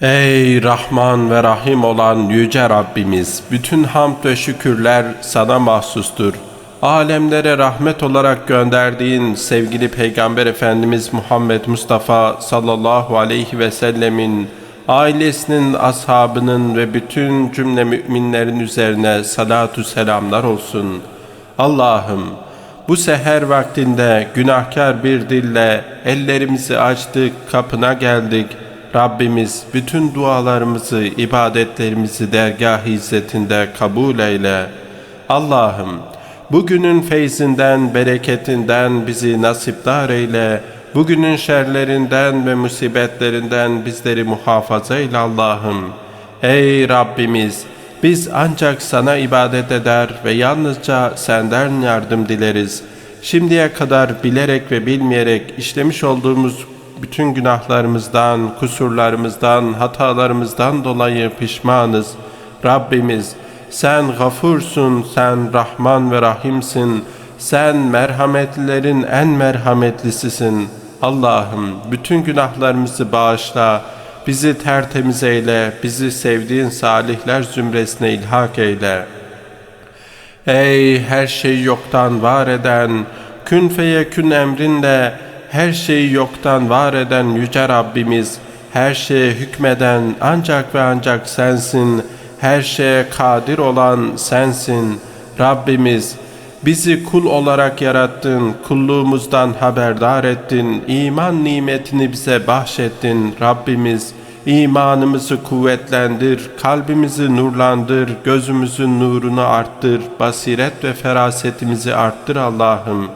Ey Rahman ve Rahim olan Yüce Rabbimiz, bütün hamd ve şükürler sana mahsustur. Alemlere rahmet olarak gönderdiğin sevgili Peygamber Efendimiz Muhammed Mustafa sallallahu aleyhi ve sellemin, ailesinin, ashabının ve bütün cümle müminlerin üzerine salatu selamlar olsun. Allah'ım, bu seher vaktinde günahkar bir dille ellerimizi açtık, kapına geldik. Rabbimiz bütün dualarımızı, ibadetlerimizi dergah izzetinde kabul eyle. Allah'ım bugünün feyzinden, bereketinden bizi nasipdar eyle. Bugünün şerlerinden ve musibetlerinden bizleri muhafaza eyle Allah'ım. Ey Rabbimiz! Biz ancak sana ibadet eder ve yalnızca senden yardım dileriz. Şimdiye kadar bilerek ve bilmeyerek işlemiş olduğumuz bütün günahlarımızdan, kusurlarımızdan, hatalarımızdan dolayı pişmanız. Rabbimiz sen gafursun, sen Rahman ve Rahimsin. Sen merhametlilerin en merhametlisisin. Allah'ım bütün günahlarımızı bağışla. Bizi tertemiz eyle, bizi sevdiğin salihler zümresine ilhak eyle. Ey her şeyi yoktan var eden, kün feyekün emrinle her şeyi yoktan var eden yüce Rabbimiz, her şeye hükmeden ancak ve ancak sensin, her şeye kadir olan sensin. Rabbimiz, bizi kul olarak yarattın, kulluğumuzdan haberdar ettin, iman nimetini bize bahşettin. Rabbimiz, imanımızı kuvvetlendir, kalbimizi nurlandır, gözümüzün nurunu arttır, basiret ve ferasetimizi arttır Allah'ım.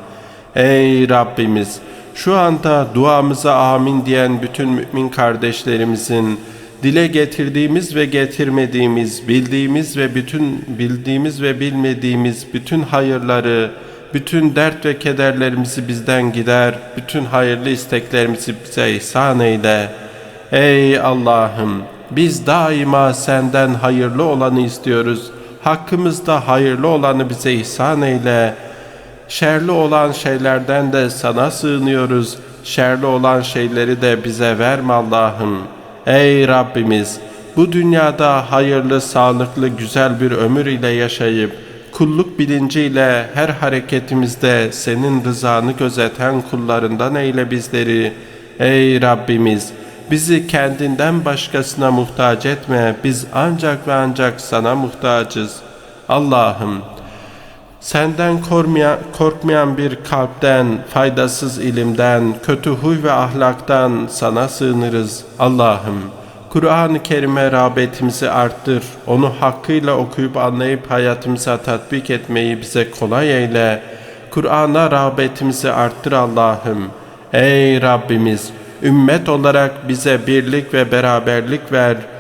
Ey Rabbimiz, şu anda duamıza amin diyen bütün mümin kardeşlerimizin dile getirdiğimiz ve getirmediğimiz, bildiğimiz ve bütün bildiğimiz ve bilmediğimiz bütün hayırları, bütün dert ve kederlerimizi bizden gider, bütün hayırlı isteklerimizi bize ihsan eyle. Ey Allah'ım, biz daima senden hayırlı olanı istiyoruz. Hakkımızda hayırlı olanı bize ihsan eyle.'' Şerli olan şeylerden de sana sığınıyoruz. Şerli olan şeyleri de bize verme Allah'ım. Ey Rabbimiz! Bu dünyada hayırlı, sağlıklı, güzel bir ömür ile yaşayıp, kulluk bilinciyle her hareketimizde senin rızanı gözeten kullarından eyle bizleri. Ey Rabbimiz! Bizi kendinden başkasına muhtaç etme. Biz ancak ve ancak sana muhtacız. Allah'ım Senden korkmayan, bir kalpten, faydasız ilimden, kötü huy ve ahlaktan sana sığınırız Allah'ım. Kur'an-ı Kerim'e rağbetimizi arttır. Onu hakkıyla okuyup anlayıp hayatımıza tatbik etmeyi bize kolay eyle. Kur'an'a rağbetimizi arttır Allah'ım. Ey Rabbimiz! Ümmet olarak bize birlik ve beraberlik ver.''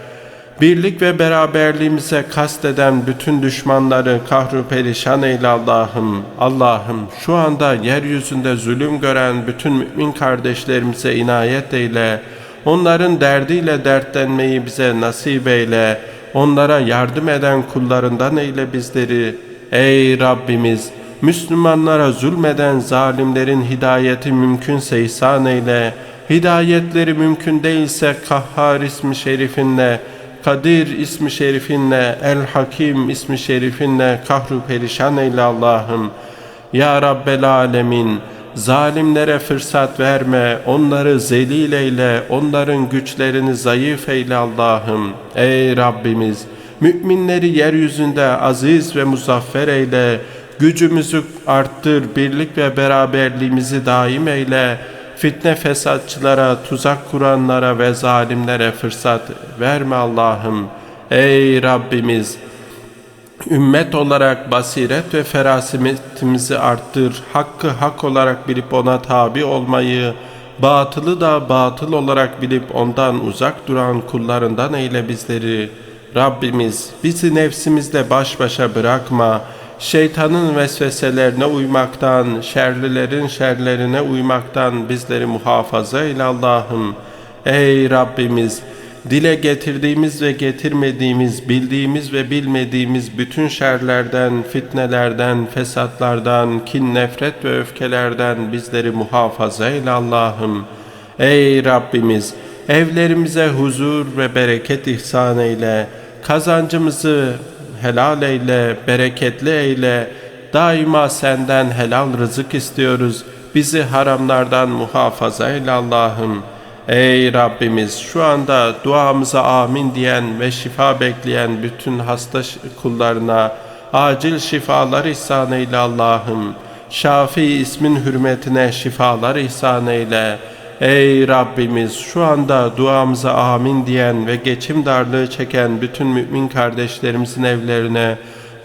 Birlik ve beraberliğimize kasteden bütün düşmanları kahru perişan eyle Allah'ım. Allah'ım şu anda yeryüzünde zulüm gören bütün mümin kardeşlerimize inayet eyle. Onların derdiyle dertlenmeyi bize nasip eyle. Onlara yardım eden kullarından eyle bizleri. Ey Rabbimiz! Müslümanlara zulmeden zalimlerin hidayeti mümkünse ihsan eyle. Hidayetleri mümkün değilse Kahhar ismi şerifinle Kadir ismi şerifinle, El Hakim ismi şerifinle kahru perişan eyle Allah'ım. Ya Rabbel Alemin, zalimlere fırsat verme, onları zelil eyle, onların güçlerini zayıf eyle Allah'ım. Ey Rabbimiz, müminleri yeryüzünde aziz ve muzaffer eyle, gücümüzü arttır, birlik ve beraberliğimizi daim eyle.'' Fitne fesatçılara, tuzak kuranlara ve zalimlere fırsat verme Allah'ım. Ey Rabbimiz! Ümmet olarak basiret ve ferasetimizi arttır. Hakkı hak olarak bilip ona tabi olmayı, batılı da batıl olarak bilip ondan uzak duran kullarından eyle bizleri. Rabbimiz bizi nefsimizle baş başa bırakma.'' Şeytanın vesveselerine uymaktan, şerlilerin şerlerine uymaktan bizleri muhafaza eyle Allah'ım. Ey Rabbimiz! Dile getirdiğimiz ve getirmediğimiz, bildiğimiz ve bilmediğimiz bütün şerlerden, fitnelerden, fesatlardan, kin, nefret ve öfkelerden bizleri muhafaza eyle Allah'ım. Ey Rabbimiz! Evlerimize huzur ve bereket ihsan eyle. Kazancımızı helal eyle, bereketli eyle. Daima senden helal rızık istiyoruz. Bizi haramlardan muhafaza eyle Allah'ım. Ey Rabbimiz şu anda duamıza amin diyen ve şifa bekleyen bütün hasta kullarına acil şifalar ihsan eyle Allah'ım. Şafi ismin hürmetine şifalar ihsan eyle. Ey Rabbimiz şu anda duamıza amin diyen ve geçim darlığı çeken bütün mümin kardeşlerimizin evlerine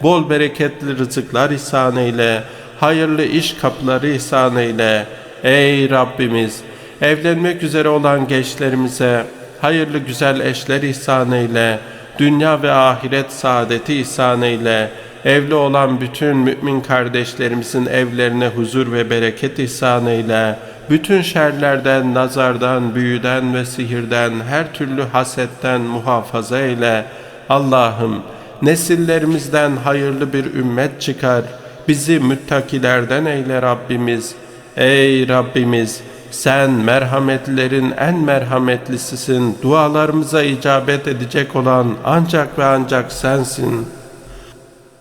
bol bereketli rızıklar ihsan eyle. Hayırlı iş kapıları ihsan eyle. Ey Rabbimiz evlenmek üzere olan gençlerimize hayırlı güzel eşler ihsan eyle. Dünya ve ahiret saadeti ihsan eyle. Evli olan bütün mümin kardeşlerimizin evlerine huzur ve bereket ihsan eyle. Bütün şerlerden, nazardan, büyüden ve sihirden, her türlü hasetten muhafaza eyle. Allah'ım nesillerimizden hayırlı bir ümmet çıkar. Bizi müttakilerden eyle Rabbimiz. Ey Rabbimiz sen merhametlerin en merhametlisisin. Dualarımıza icabet edecek olan ancak ve ancak sensin.''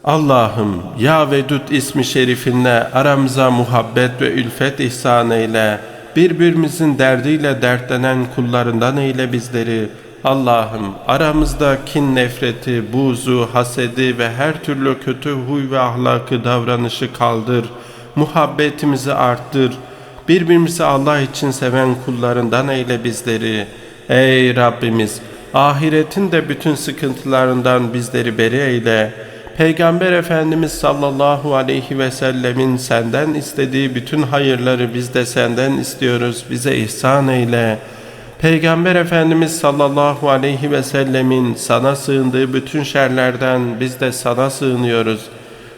Allah'ım ya Vedud ismi şerifinle aramıza muhabbet ve ülfet ihsan eyle. Birbirimizin derdiyle dertlenen kullarından eyle bizleri. Allah'ım aramızda kin nefreti, buzu, hasedi ve her türlü kötü huy ve ahlakı davranışı kaldır. Muhabbetimizi arttır. Birbirimizi Allah için seven kullarından eyle bizleri. Ey Rabbimiz ahiretin de bütün sıkıntılarından bizleri beri eyle. Peygamber Efendimiz sallallahu aleyhi ve sellemin senden istediği bütün hayırları biz de senden istiyoruz. Bize ihsan eyle. Peygamber Efendimiz sallallahu aleyhi ve sellemin sana sığındığı bütün şerlerden biz de sana sığınıyoruz.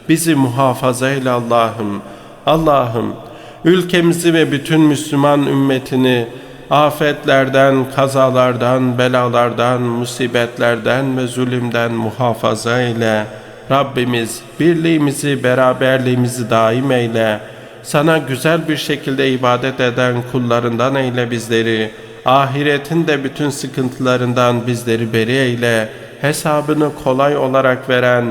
Bizi muhafaza eyle Allah'ım. Allah'ım ülkemizi ve bütün Müslüman ümmetini afetlerden, kazalardan, belalardan, musibetlerden ve zulümden muhafaza eyle. Rabbimiz birliğimizi, beraberliğimizi daim eyle. Sana güzel bir şekilde ibadet eden kullarından eyle bizleri. Ahiretin de bütün sıkıntılarından bizleri beri eyle. Hesabını kolay olarak veren,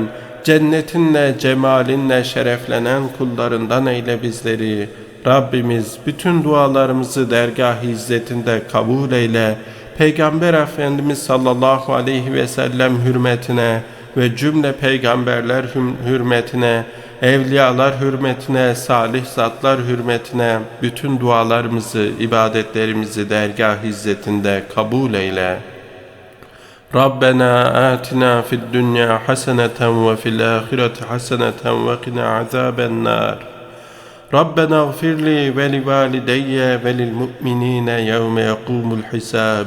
cennetinle, cemalinle şereflenen kullarından eyle bizleri. Rabbimiz bütün dualarımızı dergah izzetinde kabul eyle. Peygamber Efendimiz sallallahu aleyhi ve sellem hürmetine, ve cümle peygamberler hürmetine, evliyalar hürmetine, salih zatlar hürmetine bütün dualarımızı, ibadetlerimizi dergah hizmetinde kabul eyle. Rabbena atina fid dunya haseneten ve fil ahireti haseneten ve qina azaben nar. Rabbena gfirli ve li valideyye ve lil mu'minine yevme yekumul hisab.